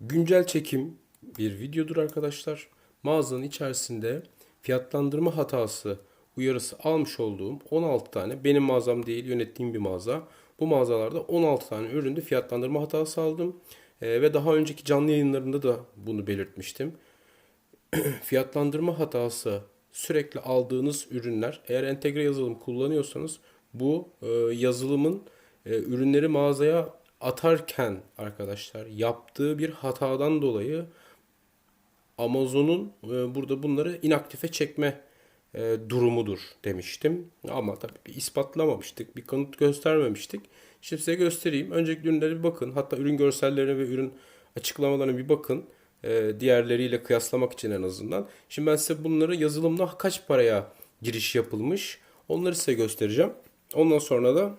Güncel çekim bir videodur arkadaşlar. Mağazanın içerisinde fiyatlandırma hatası uyarısı almış olduğum 16 tane benim mağazam değil yönettiğim bir mağaza. Bu mağazalarda 16 tane üründe fiyatlandırma hatası aldım. Ee, ve daha önceki canlı yayınlarında da bunu belirtmiştim. fiyatlandırma hatası sürekli aldığınız ürünler eğer entegre yazılım kullanıyorsanız bu e, yazılımın e, ürünleri mağazaya atarken arkadaşlar yaptığı bir hatadan dolayı Amazon'un e, burada bunları inaktife çekme e, durumudur demiştim. Ama tabii bir ispatlamamıştık, bir kanıt göstermemiştik. Şimdi size göstereyim. Öncelikle ürünlere bir bakın. Hatta ürün görsellerine ve ürün açıklamalarına bir bakın. E, diğerleriyle kıyaslamak için en azından. Şimdi ben size bunları yazılımda kaç paraya giriş yapılmış onları size göstereceğim. Ondan sonra da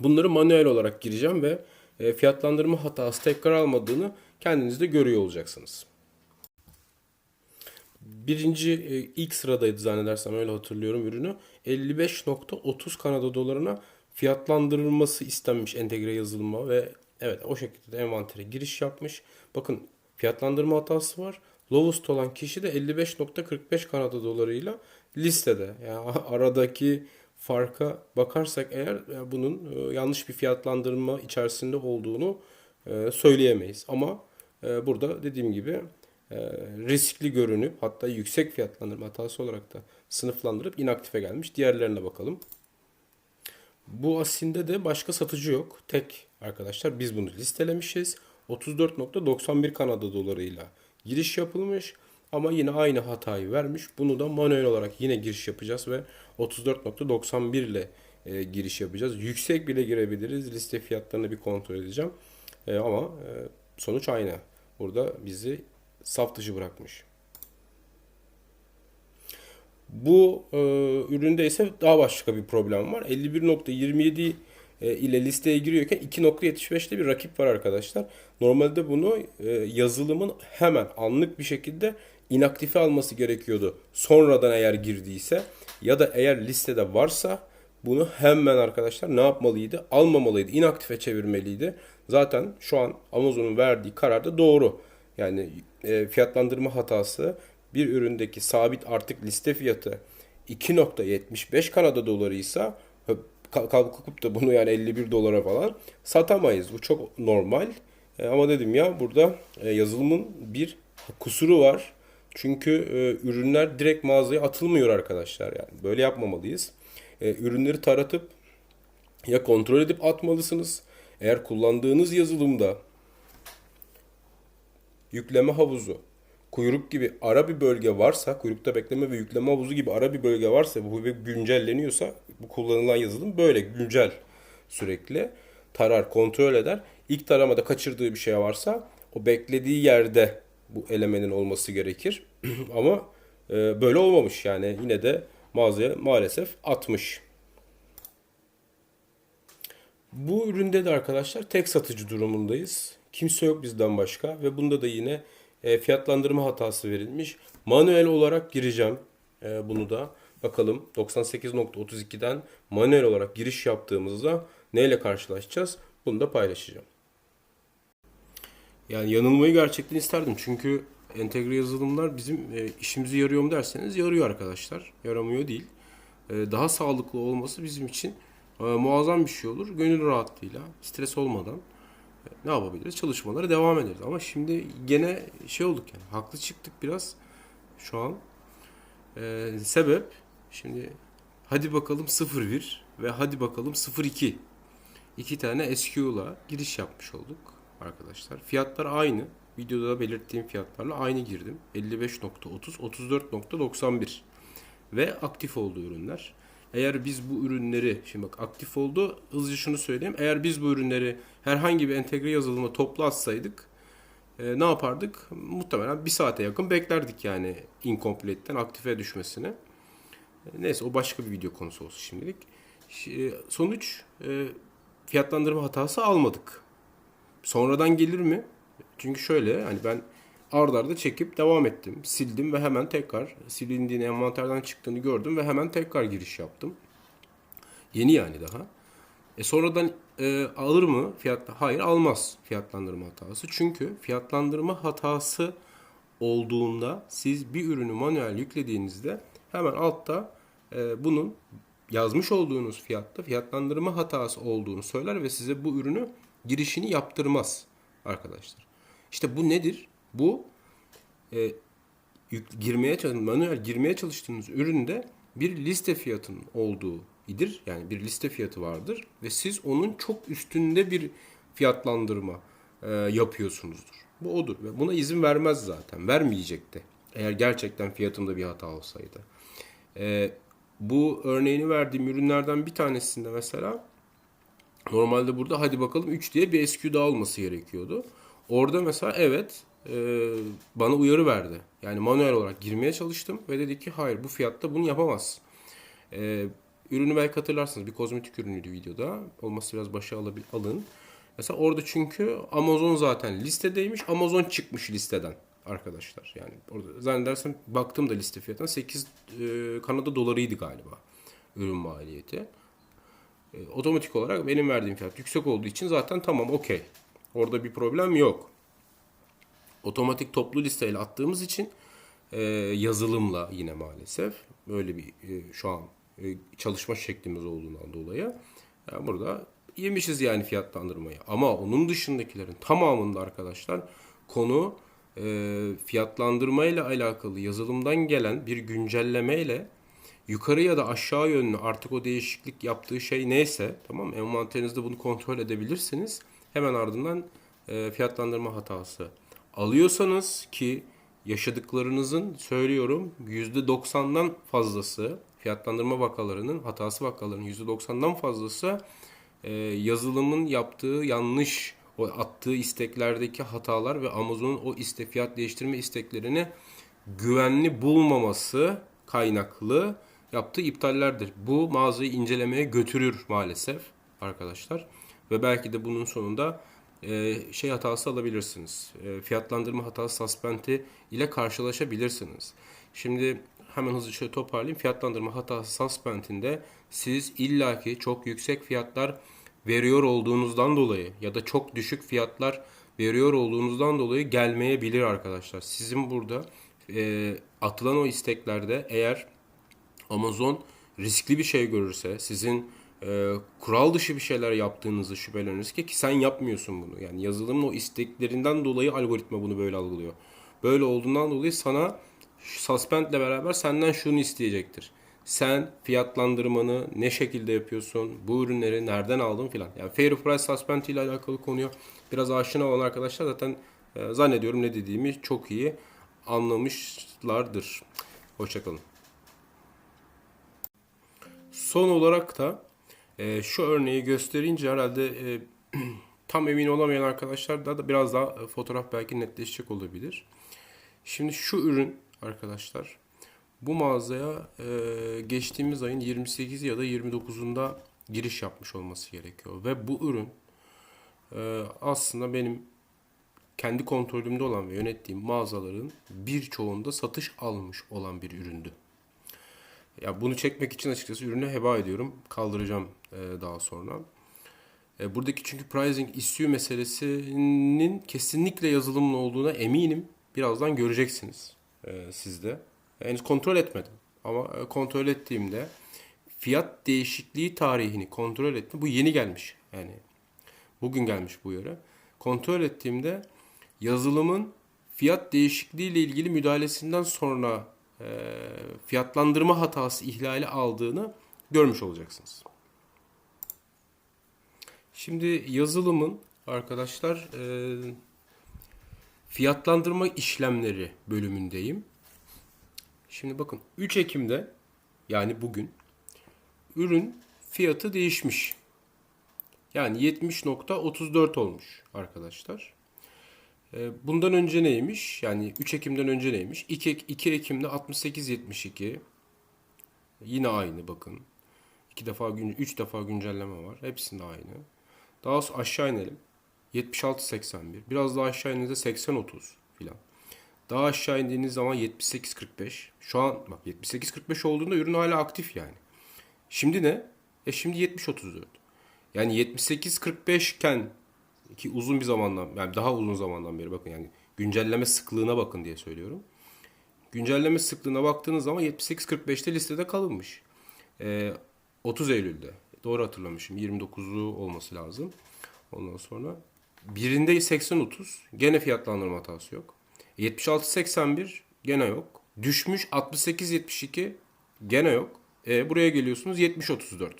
bunları manuel olarak gireceğim ve e, fiyatlandırma hatası tekrar almadığını kendiniz de görüyor olacaksınız. Birinci e, ilk sıradaydı zannedersem öyle hatırlıyorum ürünü. 55.30 Kanada dolarına fiyatlandırılması istenmiş entegre yazılıma ve evet o şekilde de envantere giriş yapmış. Bakın fiyatlandırma hatası var. Lowest olan kişi de 55.45 Kanada dolarıyla listede. Yani aradaki farka bakarsak eğer e, bunun e, yanlış bir fiyatlandırma içerisinde olduğunu e, söyleyemeyiz. Ama burada dediğim gibi riskli görünüp hatta yüksek fiyatlandırma hatası olarak da sınıflandırıp inaktife gelmiş. Diğerlerine bakalım. Bu asinde de başka satıcı yok. Tek arkadaşlar biz bunu listelemişiz. 34.91 Kanada dolarıyla giriş yapılmış. Ama yine aynı hatayı vermiş. Bunu da manuel olarak yine giriş yapacağız ve 34.91 ile e, giriş yapacağız. Yüksek bile girebiliriz. Liste fiyatlarını bir kontrol edeceğim. E, ama e, sonuç aynı. Burada bizi saf dışı bırakmış. Bu e, üründe ise daha başka bir problem var. 51.27 e, ile listeye giriyorken 2.75'te bir rakip var arkadaşlar. Normalde bunu e, yazılımın hemen anlık bir şekilde inaktife alması gerekiyordu. Sonradan eğer girdiyse ya da eğer listede varsa bunu hemen arkadaşlar ne yapmalıydı? Almamalıydı. inaktife çevirmeliydi. Zaten şu an Amazon'un verdiği karar da doğru. Yani e, fiyatlandırma hatası bir üründeki sabit artık liste fiyatı 2.75 Kanada dolarıysa kalkıp da bunu yani 51 dolara falan satamayız. Bu çok normal. E, ama dedim ya burada e, yazılımın bir kusuru var. Çünkü e, ürünler direkt mağazaya atılmıyor arkadaşlar yani. Böyle yapmamalıyız. E, ürünleri taratıp ya kontrol edip atmalısınız. Eğer kullandığınız yazılımda yükleme havuzu, kuyruk gibi ara bir bölge varsa, kuyrukta bekleme ve yükleme havuzu gibi ara bir bölge varsa bu güncelleniyorsa bu kullanılan yazılım böyle güncel sürekli tarar, kontrol eder. İlk taramada kaçırdığı bir şey varsa o beklediği yerde bu elemenin olması gerekir. Ama e, böyle olmamış yani yine de mağazaya maalesef atmış. Bu üründe de arkadaşlar tek satıcı durumundayız. Kimse yok bizden başka ve bunda da yine e, fiyatlandırma hatası verilmiş. Manuel olarak gireceğim e, bunu da. Bakalım 98.32'den manuel olarak giriş yaptığımızda neyle karşılaşacağız? Bunu da paylaşacağım. Yani yanılmayı gerçekten isterdim. Çünkü entegre yazılımlar bizim e, işimizi yarıyor mu derseniz yarıyor arkadaşlar. Yaramıyor değil. E, daha sağlıklı olması bizim için e, muazzam bir şey olur. Gönül rahatlığıyla, stres olmadan e, ne yapabiliriz? Çalışmalara devam ederiz. Ama şimdi gene şey olduk yani. Haklı çıktık biraz şu an. E, sebep şimdi hadi bakalım 01 ve hadi bakalım 02. İki tane SQL'a giriş yapmış olduk arkadaşlar. Fiyatlar aynı. Videoda belirttiğim fiyatlarla aynı girdim. 55.30, 34.91 ve aktif oldu ürünler. Eğer biz bu ürünleri, şimdi bak aktif oldu, hızlıca şunu söyleyeyim. Eğer biz bu ürünleri herhangi bir entegre yazılıma toplu atsaydık e, ne yapardık? Muhtemelen bir saate yakın beklerdik yani incomplete'den aktife düşmesini. E, neyse o başka bir video konusu olsun şimdilik. E, sonuç e, fiyatlandırma hatası almadık. Sonradan gelir mi? Çünkü şöyle hani ben ardarda arda çekip devam ettim. Sildim ve hemen tekrar silindiğini envanterden çıktığını gördüm ve hemen tekrar giriş yaptım. Yeni yani daha. E sonradan e, alır mı fiyat? Hayır almaz fiyatlandırma hatası. Çünkü fiyatlandırma hatası olduğunda siz bir ürünü manuel yüklediğinizde hemen altta e, bunun yazmış olduğunuz fiyatta fiyatlandırma hatası olduğunu söyler ve size bu ürünü girişini yaptırmaz arkadaşlar. İşte bu nedir? Bu e, girmeye manuel girmeye çalıştığınız üründe bir liste fiyatının olduğu idir. Yani bir liste fiyatı vardır ve siz onun çok üstünde bir fiyatlandırma e, yapıyorsunuzdur. Bu odur ve buna izin vermez zaten. Vermeyecekti. Eğer gerçekten fiyatında bir hata olsaydı. E, bu örneğini verdiğim ürünlerden bir tanesinde mesela Normalde burada hadi bakalım 3 diye bir SQ daha olması gerekiyordu. Orada mesela evet e, bana uyarı verdi. Yani manuel olarak girmeye çalıştım ve dedi ki hayır bu fiyatta bunu yapamaz. E, ürünü belki hatırlarsınız bir kozmetik ürünüydü videoda. Olması biraz başa alın. Mesela orada çünkü Amazon zaten listedeymiş. Amazon çıkmış listeden arkadaşlar. Yani orada zannedersem baktım da liste fiyatına 8 e, Kanada dolarıydı galiba ürün maliyeti. E, otomatik olarak benim verdiğim fiyat yüksek olduğu için zaten tamam okey. Orada bir problem yok. Otomatik toplu listeyle attığımız için e, yazılımla yine maalesef böyle bir e, şu an e, çalışma şeklimiz olduğundan dolayı yani burada yemişiz yani fiyatlandırmayı. Ama onun dışındakilerin tamamında arkadaşlar konu e, fiyatlandırmayla alakalı yazılımdan gelen bir güncellemeyle yukarı ya da aşağı yönlü artık o değişiklik yaptığı şey neyse tamam? Envanterinizde bunu kontrol edebilirsiniz. Hemen ardından e, fiyatlandırma hatası alıyorsanız ki yaşadıklarınızın söylüyorum %90'dan fazlası fiyatlandırma vakalarının hatası vakalarının %90'dan fazlası e, yazılımın yaptığı yanlış o attığı isteklerdeki hatalar ve Amazon'un o iste fiyat değiştirme isteklerini güvenli bulmaması kaynaklı yaptığı iptallerdir. Bu mağazayı incelemeye götürür maalesef arkadaşlar. Ve belki de bunun sonunda e, şey hatası alabilirsiniz. E, fiyatlandırma hatası suspenti ile karşılaşabilirsiniz. Şimdi hemen hızlıca toparlayayım. Fiyatlandırma hatası suspentinde siz illaki çok yüksek fiyatlar veriyor olduğunuzdan dolayı ya da çok düşük fiyatlar veriyor olduğunuzdan dolayı gelmeyebilir arkadaşlar. Sizin burada e, atılan o isteklerde eğer Amazon riskli bir şey görürse, sizin e, kural dışı bir şeyler yaptığınızı şüpheleniriz ki ki sen yapmıyorsun bunu. Yani yazılımın o isteklerinden dolayı algoritma bunu böyle algılıyor. Böyle olduğundan dolayı sana suspendle beraber senden şunu isteyecektir. Sen fiyatlandırmanı ne şekilde yapıyorsun? Bu ürünleri nereden aldın filan. Yani fair price suspend ile alakalı konuyu biraz aşina olan arkadaşlar zaten e, zannediyorum ne dediğimi çok iyi anlamışlardır. Hoşçakalın. Son olarak da e, şu örneği gösterince herhalde e, tam emin olamayan arkadaşlar da, biraz daha e, fotoğraf belki netleşecek olabilir. Şimdi şu ürün arkadaşlar bu mağazaya e, geçtiğimiz ayın 28 ya da 29'unda giriş yapmış olması gerekiyor. Ve bu ürün e, aslında benim kendi kontrolümde olan ve yönettiğim mağazaların birçoğunda satış almış olan bir üründü. Ya bunu çekmek için açıkçası ürünü heba ediyorum. Kaldıracağım e, daha sonra. E, buradaki çünkü pricing issue meselesinin kesinlikle yazılımlı olduğuna eminim. Birazdan göreceksiniz e, siz de. Henüz kontrol etmedim. Ama e, kontrol ettiğimde fiyat değişikliği tarihini kontrol ettim. Bu yeni gelmiş. Yani bugün gelmiş bu yere. Kontrol ettiğimde yazılımın fiyat değişikliği ile ilgili müdahalesinden sonra fiyatlandırma hatası ihlali aldığını görmüş olacaksınız. Şimdi yazılımın arkadaşlar e, fiyatlandırma işlemleri bölümündeyim. Şimdi bakın 3 Ekim'de yani bugün ürün fiyatı değişmiş. Yani 70.34 olmuş arkadaşlar. Ee, Bundan önce neymiş? Yani 3 Ekim'den önce neymiş? 2, Ek- 2 Ekim'de 68.72. Yine aynı bakın. 2 defa gün 3 defa güncelleme var. Hepsinde aynı. Daha sonra aşağı inelim. 76.81. Biraz daha aşağı indiğinizde 80.30 filan. Daha aşağı indiğiniz zaman 78.45. Şu an bak 78.45 olduğunda ürün hala aktif yani. Şimdi ne? E şimdi 70.34. Yani 78.45 iken ki uzun bir zamandan yani daha uzun zamandan beri bakın yani güncelleme sıklığına bakın diye söylüyorum. Güncelleme sıklığına baktığınız zaman 78.45'te listede kalınmış. Ee, 30 Eylül'de. Doğru hatırlamışım. 29'u olması lazım. Ondan sonra birinde 80-30 gene fiyatlandırma hatası yok. 76-81 gene yok. Düşmüş 68-72 gene yok. E, buraya geliyorsunuz 70-34.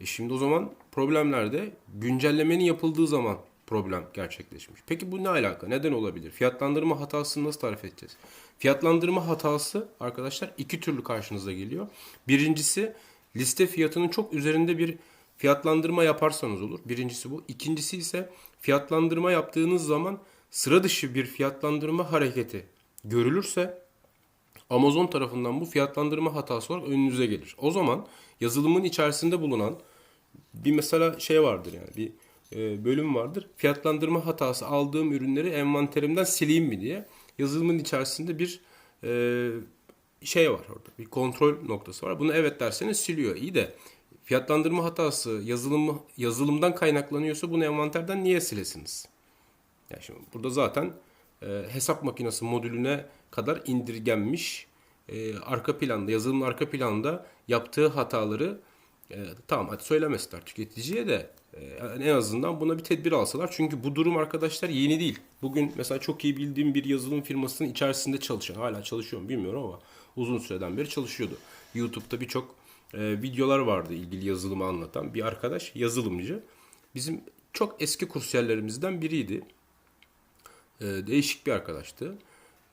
E şimdi o zaman problem nerede? Güncellemenin yapıldığı zaman problem gerçekleşmiş. Peki bu ne alaka? Neden olabilir? Fiyatlandırma hatasını nasıl tarif edeceğiz? Fiyatlandırma hatası arkadaşlar iki türlü karşınıza geliyor. Birincisi liste fiyatının çok üzerinde bir fiyatlandırma yaparsanız olur. Birincisi bu. İkincisi ise fiyatlandırma yaptığınız zaman sıra dışı bir fiyatlandırma hareketi görülürse Amazon tarafından bu fiyatlandırma hatası olarak önünüze gelir. O zaman yazılımın içerisinde bulunan bir mesela şey vardır yani bir e, bölüm vardır. Fiyatlandırma hatası aldığım ürünleri envanterimden sileyim mi diye yazılımın içerisinde bir e, şey var orada. Bir kontrol noktası var. Bunu evet derseniz siliyor. İyi de fiyatlandırma hatası yazılım yazılımdan kaynaklanıyorsa bunu envanterden niye silesiniz? Yani şimdi burada zaten e, hesap makinesi modülüne kadar indirgenmiş e, arka planda yazılımın arka planda yaptığı hataları e, tamam hadi söylemesinler tüketiciye de e, en azından buna bir tedbir alsalar. Çünkü bu durum arkadaşlar yeni değil. Bugün mesela çok iyi bildiğim bir yazılım firmasının içerisinde çalışan hala çalışıyor mu bilmiyorum ama uzun süreden beri çalışıyordu. YouTube'da birçok e, videolar vardı ilgili yazılımı anlatan bir arkadaş yazılımcı. Bizim çok eski kursiyerlerimizden biriydi. E, değişik bir arkadaştı.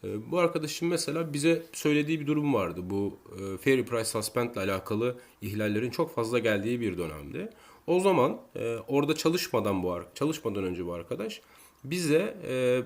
E, bu arkadaşın mesela bize söylediği bir durum vardı. Bu e, Fair Price Suspend ile alakalı ihlallerin çok fazla geldiği bir dönemde. O zaman e, orada çalışmadan bu çalışmadan önce bu arkadaş bize e,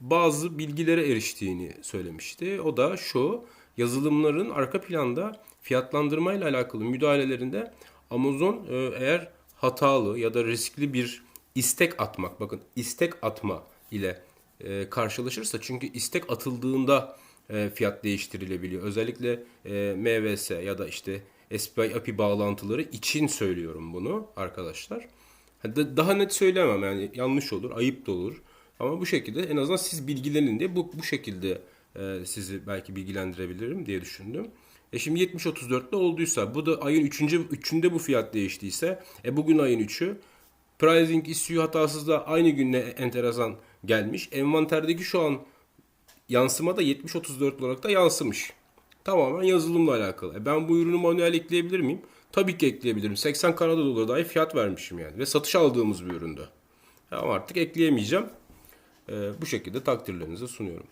bazı bilgilere eriştiğini söylemişti. O da şu yazılımların arka planda fiyatlandırma ile alakalı müdahalelerinde Amazon eğer hatalı ya da riskli bir istek atmak bakın istek atma ile e, karşılaşırsa çünkü istek atıldığında e, fiyat değiştirilebiliyor. Özellikle e, MVS ya da işte SPI API bağlantıları için söylüyorum bunu arkadaşlar. Ha, da- Daha net söylemem yani yanlış olur, ayıp da olur. Ama bu şekilde en azından siz bilgilenin diye bu, bu şekilde e, sizi belki bilgilendirebilirim diye düşündüm. E şimdi 70-34'te olduysa bu da ayın 3. 3'ünde bu fiyat değiştiyse e bugün ayın 3'ü Pricing issue hatasız da aynı günle enteresan gelmiş. Envanterdeki şu an yansıma da 70-34 olarak da yansımış. Tamamen yazılımla alakalı. E ben bu ürünü manuel ekleyebilir miyim? Tabii ki ekleyebilirim. 80 Kanada doları dahi fiyat vermişim yani. Ve satış aldığımız bir üründe. Ama artık ekleyemeyeceğim. E, bu şekilde takdirlerinize sunuyorum.